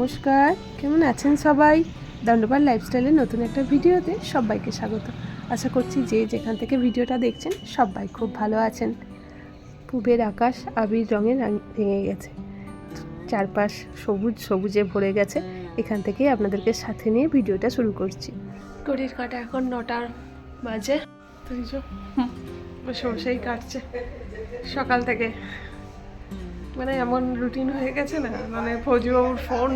নমস্কার। কেমন আছেন সবাই? দণ্ডপাল লাইফস্টাইলের নতুন একটা ভিডিওতে সবাইকে স্বাগত। আশা করছি যে যেখান থেকে ভিডিওটা দেখছেন, সবাই খুব ভালো আছেন। পূবের আকাশ আবির রঙে ভেঙে গেছে। চারপাশ সবুজ, সবুজে ভরে গেছে। এখান থেকেই আপনাদেরকে সাথে নিয়ে ভিডিওটা শুরু করছি। ঘড়ির কাটা এখন নটার বাজে। বসে বসেই কাটছে। সকাল থেকে। মানে এমন রুটিন হয়ে গেছে না? মানে ফৌজিবাবুর ফোন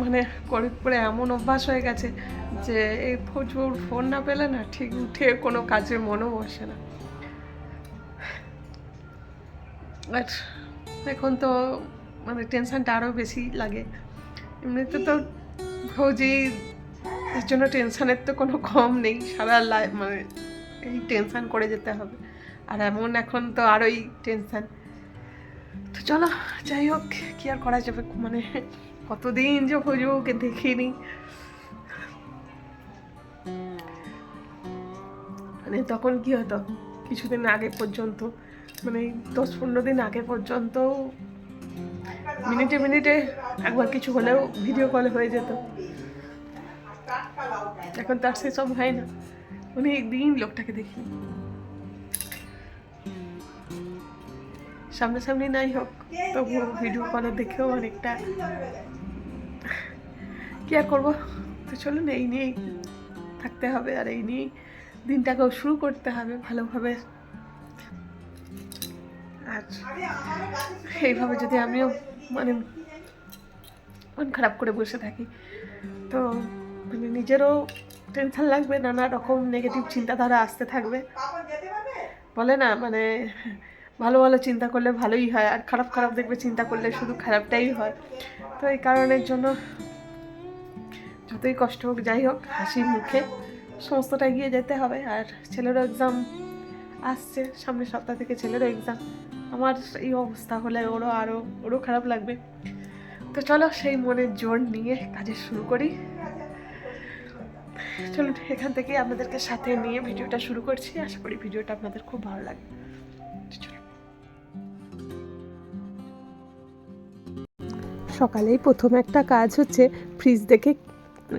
মানে করে করে এমন অভ্যাস হয়ে গেছে যে এই ফৌজিবাবুর ফোন না পেলে না ঠিক উঠে কোনো কাজে মনও বসে না। আর এখন তো মানে টেনশানটা আরও বেশি লাগে। এমনিতে তো ফৌজি এর জন্য টেনশানের তো কোনো কম নেই, সারা লাইফ মানে এই টেনশান করে যেতে হবে। আর এমন এখন তো আরোই টেনশন চলো, যাই হোক, কি আর করা যাবে মানে কতদিন যে ফজুকে দেখিনি মানে তখন কি হতো, কিছুদিন আগে পর্যন্ত মানে দশ পনেরো দিন আগে পর্যন্ত, মিনিটে মিনিটে একবার কিছু হলেও ভিডিও কল হয়ে যেত। এখন তার সেসব হয় না। অনেক দিন লোকটাকে দেখি সামনাসামনি নাই হোক, তবুও ভিডিও কলে দেখেও অনেকটা কি আর করব? তো চলুন, এই নিয়েই থাকতে হবে আর এই নিয়েই দিনটাকেও শুরু করতে হবে ভালোভাবে। আর এইভাবে যদি আমিও মানে মন খারাপ করে বসে থাকি, তো মানে নিজেরও টেনশন লাগবে, নানা রকম নেগেটিভ চিন্তাধারা আসতে থাকবে। বলে না মানে ভালো ভালো চিন্তা করলে ভালোই হয়, আর খারাপ খারাপ দেখবে চিন্তা করলে শুধু খারাপটাই হয়। তো এই কারণের জন্য যতই কষ্ট হোক, যাই হোক হাসি মুখে সমস্তটা এগিয়ে যেতে হবে। আর ছেলেরও এক্সাম আসছে, সামনের সপ্তাহ থেকে ছেলেরও এক্সাম আমার এই অবস্থা হলে ওরও আরও, ওরও খারাপ লাগবে। তো চলো সেই মনের জোর নিয়ে কাজে শুরু করি। চলুন, এখান থেকে আপনাদেরকে সাথে নিয়ে ভিডিওটা শুরু করছি। আশা করি ভিডিওটা আপনাদের খুব ভালো লাগবে। সকালেই প্রথম একটা কাজ হচ্ছে ফ্রিজ দেখে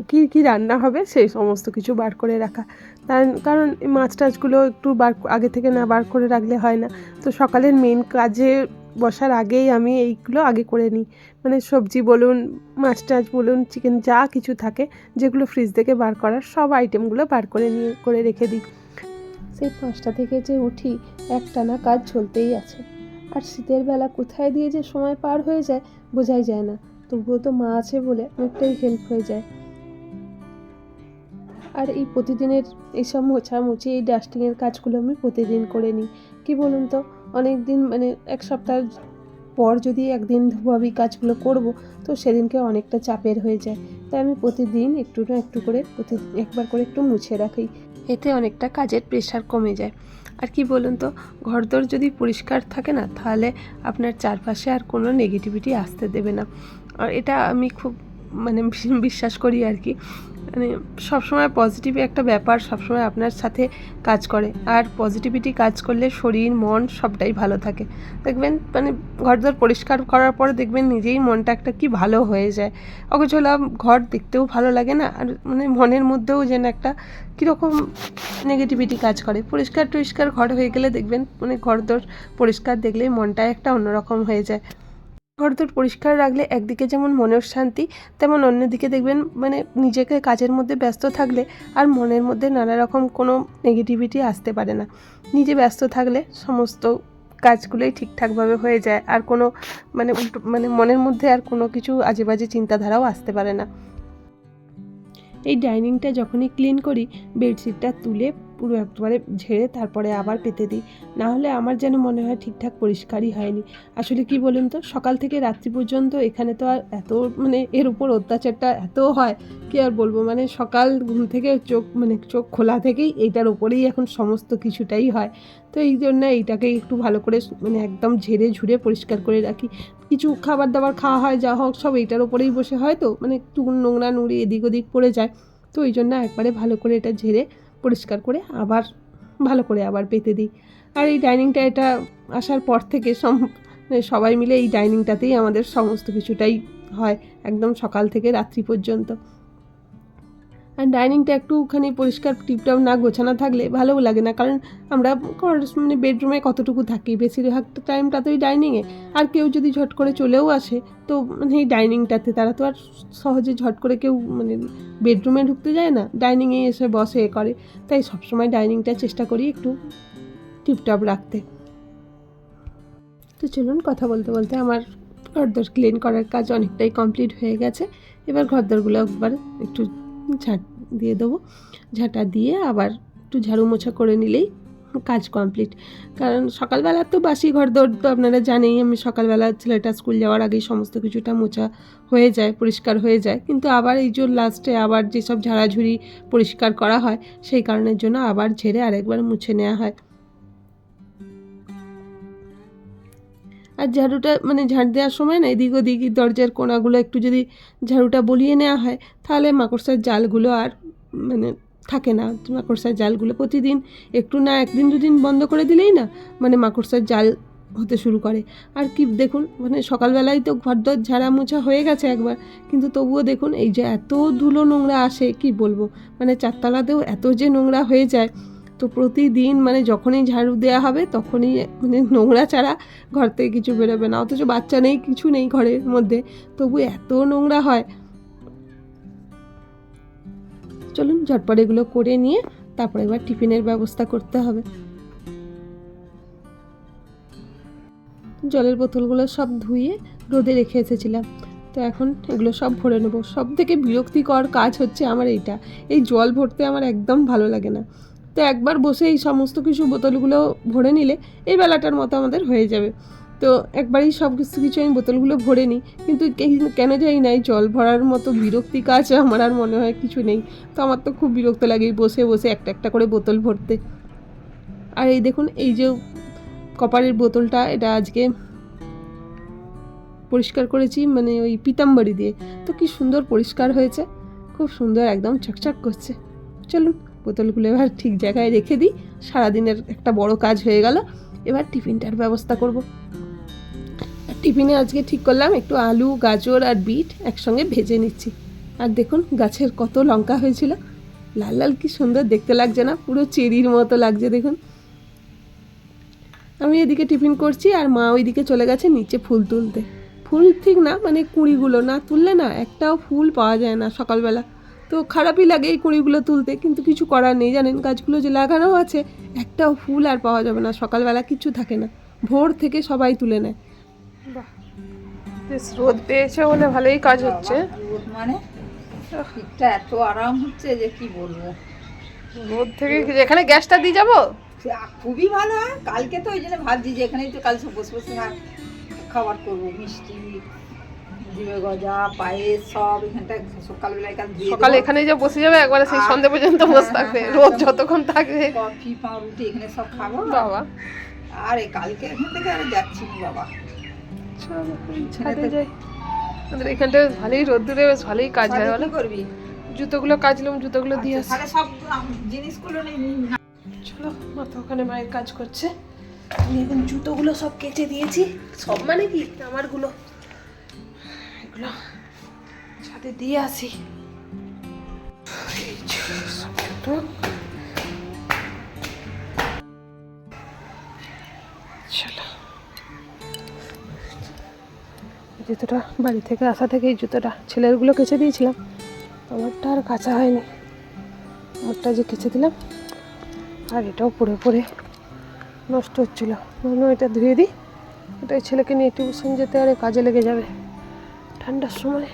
কী কী রান্না হবে সেই সমস্ত কিছু বার করে রাখা। কারণ কারণ মাছ টাছগুলো একটু বার, আগে থেকে না বার করে রাখলে হয় না। তো সকালের মেন কাজে বসার আগেই আমি এইগুলো আগে করে নিই। মানে সবজি বলুন, মাছ টাছ বলুন চিকেন যা কিছু থাকে, যেগুলো ফ্রিজ থেকে বার করার সব আইটেমগুলো বার করে নিয়ে, করে রেখে দিই। সেই পাঁচটা থেকে যে উঠি, একটানা কাজ চলতেই আছে। আর শীতের বেলা কোথায় দিয়ে যে সময় পার হয়ে যায়, বোঝাই যায় না। তবুও তো মা আছে বলে অনেকটাই হেল্প হয়ে যায়। আর এই প্রতিদিনের এইসব মোছামুছি, এই ডাস্টিংয়ের কাজগুলো আমি প্রতিদিন করে নিই। কী বলুন তো অনেক দিন মানে এক সপ্তাহ পর যদি একদিন ভাবি কাজগুলো করব, তো সেদিনকে অনেকটা চাপের হয়ে যায়। তাই আমি প্রতিদিন একটু না একটু করে, প্রতি, একবার করে একটু মুছে রাখি। এতে অনেকটা কাজের প্রেশার কমে যায়। আর কি বলুন তো, ঘরদোর যদি পরিষ্কার থাকে না, তাহলে আপনার চারপাশে আর কোনো নেগেটিভিটি আসতে দেবে না। আর এটা আমি খুব মানে বিশ্বাস করি আর কি। মানে সবসময় পজিটিভ একটা ব্যাপার, সবসময় আপনার সাথে কাজ করে। আর পজিটিভিটি কাজ করলে শরীর, মন সবটাই ভালো থাকে। দেখবেন মানে ঘরদোর পরিষ্কার করার পরে দেখবেন নিজেই মনটা একটা কি ভালো হয়ে যায়। অগোছলা ঘর দেখতেও ভালো লাগে না। আর মানে মনের মধ্যেও যেন একটা কীরকম নেগেটিভিটি কাজ করে। পরিষ্কার টরিষ্কার ঘর হয়ে গেলে দেখবেন মানে ঘরদোর পরিষ্কার দেখলেই মনটা একটা অন্যরকম হয়ে যায়। ঘরদোর পরিষ্কার রাখলে একদিকে যেমন মনের শান্তি, তেমন অন্যদিকে দেখবেন মানে নিজেকে কাজের মধ্যে ব্যস্ত থাকলে আর মনের মধ্যে নানা রকম কোনো নেগেটিভিটি আসতে পারে না। নিজে ব্যস্ত থাকলে সমস্ত কাজগুলোই ঠিকঠাকভাবে হয়ে যায় আর কোনো মানে উল্টো মানে মনের মধ্যে আর কোনো কিছু আজে বাজে চিন্তাধারাও আসতে পারে না। এই ডাইনিংটা যখনই ক্লিন করি বেডশিটটা তুলে পুরো একবারে ঝেড়ে তারপরে আবার পেতে দিই। না হলে আমার যেন মনে হয় ঠিকঠাক পরিষ্কারই হয়নি। আসলে কি বলুন তো, সকাল থেকে রাত্রি পর্যন্ত এখানে তো আর এত মানে এর উপর অত্যাচারটা এত হয়, কি আর বলব? মানে সকাল ঘুম থেকে চোখ মানে চোখ খোলা থেকেই এইটার উপরেই এখন সমস্ত কিছুটাই হয়। তো এই জন্য এইটাকে একটু ভালো করে মানে একদম ঝেড়ে ঝুড়ে পরিষ্কার করে রাখি। কিছু খাবার দাবার খাওয়া হয়, যা হোক, সব এইটার ওপরেই বসে হয় তো মানে একটু নোংরা নুড়ি এদিক ওদিক পড়ে যায়। তো ওই জন্য একবারে ভালো করে এটা ঝেড়ে পরিষ্কার করে আবার ভালো করে আবার পেতে দিই। আর এই ডাইনিংটা এটা আসার পর থেকে সবাই মিলে এই ডাইনিংটাতেই আমাদের সমস্ত কিছুটাই হয়, একদম সকাল থেকে রাত্রি পর্যন্ত। আর ডাইনিংটা একটুখানি পরিষ্কার টিপটপ না গোছানো থাকলে ভালোও লাগে না, কারণ আমরা মানে বেডরুমে কতটুকু থাকি? বেশিরভাগ টাইমটা তো ওই ডাইনিংয়ে। আর কেউ যদি ঝট করে চলেও আসে, তো মানে এই ডাইনিংটাতে তারা তো আর সহজে ঝট করে কেউ মানে বেডরুমে ঢুকতে যায় না, ডাইনিংয়ে এসে বসে এ করে। তাই সবসময় ডাইনিংটা চেষ্টা করি একটু টিপটপ রাখতে। তো চলুন কথা বলতে বলতে আমার ঘরদোর ক্লিন করার কাজ অনেকটাই কমপ্লিট হয়ে গেছে। এবার ঘরদোরগুলো একবার একটু ঝাঁট দিয়ে দেবো। ঝাঁটা দিয়ে আবার একটু ঝাড়ু মোছা করে নিলেই কাজ কমপ্লিট। কারণ সকালবেলা তো বাসি ঘর দৌড় তো আপনারা জানেই, আমি সকালবেলা ছেলেটা স্কুল যাওয়ার আগেই সমস্ত কিছুটা মোছা হয়ে যায়, পরিষ্কার হয়ে যায়। কিন্তু আবার এই যে লাস্টে আবার যেসব ঝাড়াঝুড়ি পরিষ্কার করা হয়, সেই কারণের জন্য আবার ঝেড়ে আরেকবার মুছে নেওয়া হয়। আর ঝাড়ুটা মানে ঝাড় দেওয়ার সময় না এদিক ওদিক দরজার কোনাগুলো একটু যদি ঝাড়ুটা বলিয়ে নেওয়া হয়, তাহলে মাকড়সার জালগুলো আর মানে থাকে না। মাকড়সার জালগুলো প্রতিদিন একটু না একদিন দুদিন বন্ধ করে দিলেই না মানে মাকড়সার জাল হতে শুরু করে। আর কি দেখুন মানে সকালবেলায় তো ঘর ঘরদর ঝাড়া মোছা হয়ে গেছে একবার, কিন্তু তবুও দেখুন এই যে এত ধুলো নোংরা আসে, কি বলব? মানে চারতলাতেও এত যে নোংরা হয়ে যায় তো প্রতিদিন মানে যখনই ঝাড়ু দেওয়া হবে তখনই মানে নোংরা ছাড়া ঘর থেকে কিছু বেরোবে না। অথচ বাচ্চা নেই, কিছু নেই ঘরের মধ্যে। তবু এত নোংরা হয়। চলুন ঝটপট এগুলো করে নিয়ে তারপরে এবার টিফিনের ব্যবস্থা করতে হবে। জলের বোতলগুলো সব ধুয়ে রোদে রেখে এসেছিলাম। তো এখন এগুলো সব ভরে নেব। সব থেকে বিরক্তিকর কাজ হচ্ছে আমার এইটা। এই জল ভরতে আমার একদম ভালো লাগে না। তো একবার বসে এই সমস্ত কিছু বোতলগুলো ভরে নিলে এই বেলাটার মতো আমাদের হয়ে যাবে। তো একবারই সব কিছু কিছু আমি বোতলগুলো ভরে নিই। কিন্তু কেন যাই নাই জল ভরার মতো বিরক্তি কাজ আমার আর মনে হয় কিছু নেই। তো আমার তো খুব বিরক্ত লাগে বসে বসে একটা একটা করে বোতল ভরতে। আর এই দেখুন, এই যে কপারের বোতলটা, এটা আজকে পরিষ্কার করেছি মানে ওই পিতাম্বরি দিয়ে। তো কি সুন্দর পরিষ্কার হয়েছে, খুব সুন্দর, একদম চকচক করছে। চলুন। বোতলগুলো এবার ঠিক জায়গায় রেখে দিই। সারাদিনের একটা বড় কাজ হয়ে গেল। এবার টিফিনটার ব্যবস্থা করব। টিফিনে আজকে ঠিক করলাম, একটু আলু, গাজর আর বিট একসঙ্গে ভেজে নিচ্ছি। আর দেখুন, গাছের কত লঙ্কা হয়েছিল। লাল লাল কি সুন্দর দেখতে লাগছে না, পুরো চেরির মতো লাগছে, দেখুন। আমি এদিকে টিফিন করছি আর মা ওইদিকে চলে গেছে নিচে ফুল তুলতে। ফুল ঠিক না মানে কুঁড়িগুলো না তুললে না, একটাও ফুল পাওয়া যায় না সকালবেলা। তো খারাপই লাগে এই কুঁড়িগুলো তুলতে কিন্তু কিছু করার নেই। জানেন গাছগুলো যে লাগানো আছে একটাও ফুল আর পাওয়া যাবে না। সকালবেলা কিছু থাকে না। ভোর থেকে সবাই তুলে নেয়। বাহ বেশ রোদ পেয়েছে বলে ভালোই কাজ হচ্ছে। মানে? শীতটা এত আরাম হচ্ছে যে কি বলব? রোদ থেকে যেখানে গ্যাসটা দিয়ে যাব? খুবই ভালো হয়। কালকে তো ওই জন্য ভাবছি যে এখানেই তো কাল সব বসে বসে খা- খাবার করব মিষ্টি জিবে গজা পায়েস সব এখানটা সকালবেলায় কাল দিয়ে সকালে এখানে যে বসে যাবে একবারে সেই সন্ধে পর্যন্ত বসে হ্যাঁ, থাকবে হ্যাঁ, রোদ হ্যাঁ, যতক্ষণ থাকবে। কফি পাউরুটি এখানে সব খাব। বাবা। আর কালকে এখান থেকে আর যাচ্ছি না বাবা। ছাদে যাই। আমাদের এখানটা ভালোই রোদ্দুরে বেশ ভালোই কাজ হয় বলো। করবি? জুতোগুলো কাচলাম জুতোগুলো দিয়ে আচ্ছা, আসি। তাহলে সব জিনিসগুলো। চলো মাথা ওখানে মায়ের কাজ করছে। আমি এখন জুতোগুলো সব কেচে দিয়েছি। সব মানে কি? আমারগুলো। এগুলো ছাদে দিয়ে আসি। জুতোটা বাড়ি থেকে আসা থেকে এই জুতোটা ছেলেরগুলো কেচে দিয়েছিলাম। আমারটা আর কাঁচা হয়নি। আমারটা যে কেচে দিলাম, আর এটাও পড়ে পড়ে নষ্ট হচ্ছিল। এটা ধুয়ে দিই। এটাই ছেলেকে নিয়ে টিউশন যেতে আরে কাজে লেগে যাবে। ঠান্ডার সময়।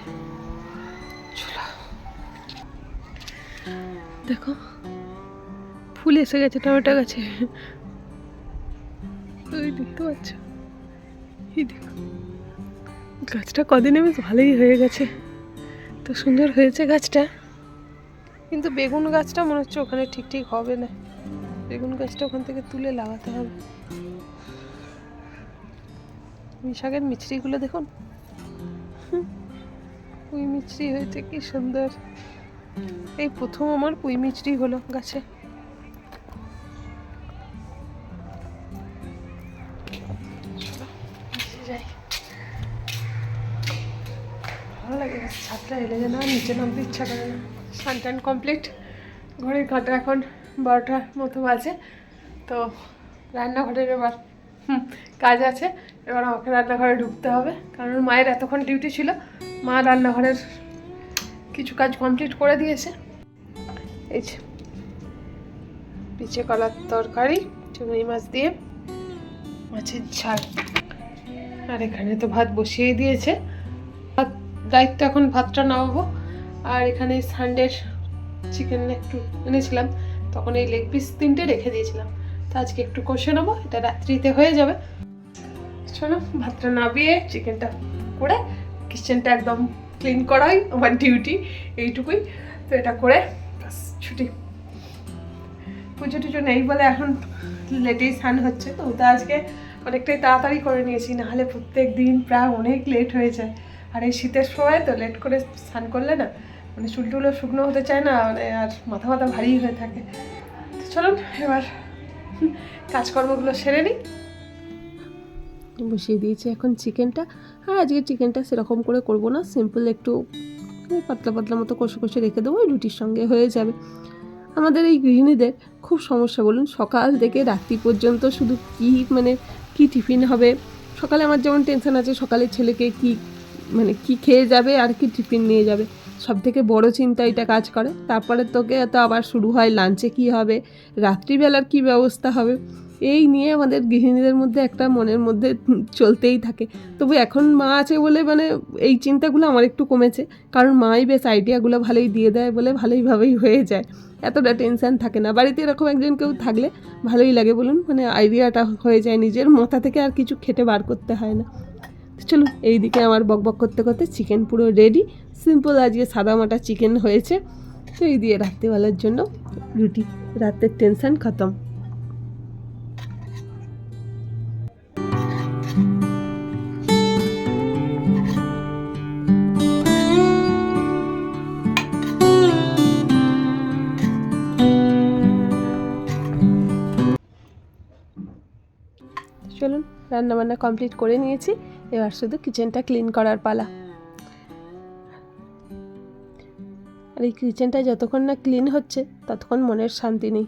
চলো। দেখো, ফুল এসে গেছে, টমেটো গাছে। দেখতে পাচ্ছ? এই দেখো। গাছটা কদিনে বেশ ভালোই হয়ে গেছে। তো সুন্দর হয়েছে গাছটা। কিন্তু বেগুন গাছটা মনে হচ্ছে ওখানে ঠিক ঠিক হবে না। বেগুন গাছটা ওখান থেকে তুলে লাগাতে হবে। পুঁই শাকের মিছরিগুলো দেখুন। মিছরি হয়েছে, কি সুন্দর। এই প্রথম আমার পুঁই মিছরি হলো গাছে। ভালো লাগে ছাদটা এলে যেন নিচে নামতে ইচ্ছা করে না। স্নান টান কমপ্লিট ঘড়ির কাঁটা এখন বারোটার মতো বাজে। তো রান্নাঘরের এবার কাজ আছে। এবার আমাকে রান্নাঘরে ঢুকতে হবে, কারণ মায়ের এতক্ষণ ডিউটি ছিল। মা রান্নাঘরের কিছু কাজ কমপ্লিট করে দিয়েছে। এই যে কলার তরকারি, চিংড়ি মাছ দিয়ে মাছের ঝাল। আর এখানে তো ভাত বসিয়ে দিয়েছে। ভাত, দায়িত্ব এখন ভাতটা নামাবো। আর এখানে সানডের চিকেন একটু এনেছিলাম, তখন এই লেগ পিস তিনটে রেখে দিয়েছিলাম। তো আজকে একটু কষে নেব, এটা রাত্রিতে হয়ে যাবে। চলো ভাতটা নাবিয়ে চিকেনটা করে কিচেনটা একদম ক্লিন করাই, আমার ডিউটি এইটুকুই। তো এটা করে ছুটি। পুজো টুজো নেই বলে এখন লেটেই স্নান হচ্ছে, তো ওটা আজকে অনেকটাই তাড়াতাড়ি করে নিয়েছি, নাহলে প্রত্যেক দিন প্রায় অনেক লেট হয়ে যায়। আর এই শীতের সময় তো লেট করে স্নান করলে না মানে চুল টুলও শুকনো হতে চায় না মানে আর মাথা মাথা ভারী হয়ে থাকে। তো চলুন, এবার কাজকর্মগুলো সেরে নিই। বসিয়ে দিয়েছি এখন চিকেনটা। আর আজকে চিকেনটা সেরকম করে করব না সিম্পল একটু পাতলা পাতলা মতো কষে কষে রেখে দেবো রুটির সঙ্গে হয়ে যাবে। আমাদের এই গৃহিণীদের খুব সমস্যা, বলুন সকাল থেকে রাত্রি পর্যন্ত শুধু কী মানে কি টিফিন হবে? সকালে আমার যেমন টেনশন আছে, সকালে ছেলেকে কি মানে কি খেয়ে যাবে আর কি টিফিন নিয়ে যাবে? সব থেকে বড় চিন্তা এটা কাজ করে। তারপরে তোকে তো আবার শুরু হয় লাঞ্চে কি হবে? রাত্রিবেলার কি ব্যবস্থা হবে? এই নিয়ে আমাদের গৃহিণীদের মধ্যে একটা মনের মধ্যে চলতেই থাকে। তবু এখন মা আছে বলে মানে এই চিন্তাগুলো আমার একটু কমেছে। কারণ মাই বেশ আইডিয়াগুলো ভালোই দিয়ে দেয় বলে ভালোইভাবেই হয়ে যায়। এতটা টেনশন থাকে না। বাড়িতে এরকম একজন কেউ থাকলে ভালোই লাগে বলুন। মানে আইডিয়াটা হয়ে যায় নিজের মাথা থেকে আর কিছু খেটে বার করতে হয় না। চলুন এইদিকে আমার বক বক করতে করতে চিকেন পুরো রেডি সিম্পল আজকে সাদা মাটা চিকেন হয়েছে। তো এই দিয়ে রাত্রিবেলার জন্য রুটি। রাতের টেনশন খতম। চলুন রান্না বান্না কমপ্লিট করে নিয়েছি। এবার শুধু কিচেনটা ক্লিন করার পালা। আর এই কিচেনটা যতক্ষণ না ক্লিন হচ্ছে, ততক্ষণ মনের শান্তি নেই।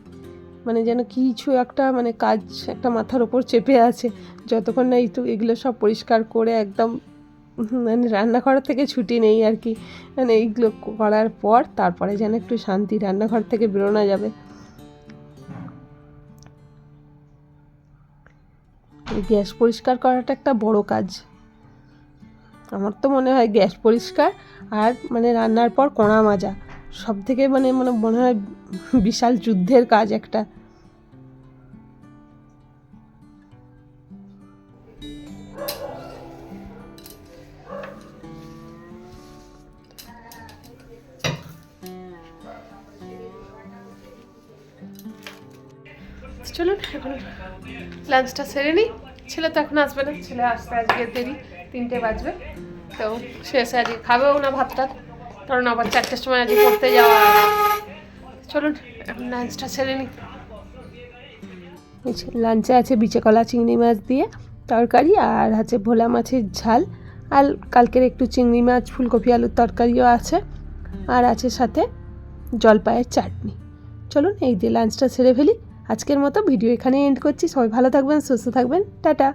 মানে যেন কিছু একটা মানে কাজ একটা মাথার ওপর চেপে আছে। যতক্ষণ না একটু এগুলো সব পরিষ্কার করে একদম মানে রান্নাঘর থেকে ছুটি নেই আর কি। মানে এইগুলো করার পর তারপরে যেন একটু শান্তি রান্নাঘর থেকে বেরোনো যাবে। গ্যাস পরিষ্কার করাটা একটা বড় কাজ। আমার তো মনে হয় গ্যাস পরিষ্কার আর মানে রান্নার পর কোণা মাজা সব থেকে মানে মানে মনে হয় বিশাল যুদ্ধের কাজ একটা। চলুন, এখন লাঞ্চটা সেরে নিই। ছেলে তো এখন আসবে না। ছেলে আসতে আজকে দেরি, তিনটে বাজবে। তো এসে আজকে খাবেও না ভাতটা। কারণ আবার চারটের সময় আজকে পড়তে যাওয়া চলুন, এখন লাঞ্চটা সেরে নিই। লাঞ্চে আছে বিচেকলা চিংড়ি মাছ দিয়ে তরকারি আর আছে ভোলা মাছের ঝাল। আর কালকের একটু চিংড়ি মাছ, ফুলকপি, আলুর তরকারিও আছে। আর আছে সাথে জলপাইয়ের চাটনি। চলুন, এই দিয়ে লাঞ্চটা সেরে ফেলি। আজকের মতো ভিডিও এখানে এন্ড করছি। সবাই ভালো থাকবেন সুস্থ থাকবেন। টাটা।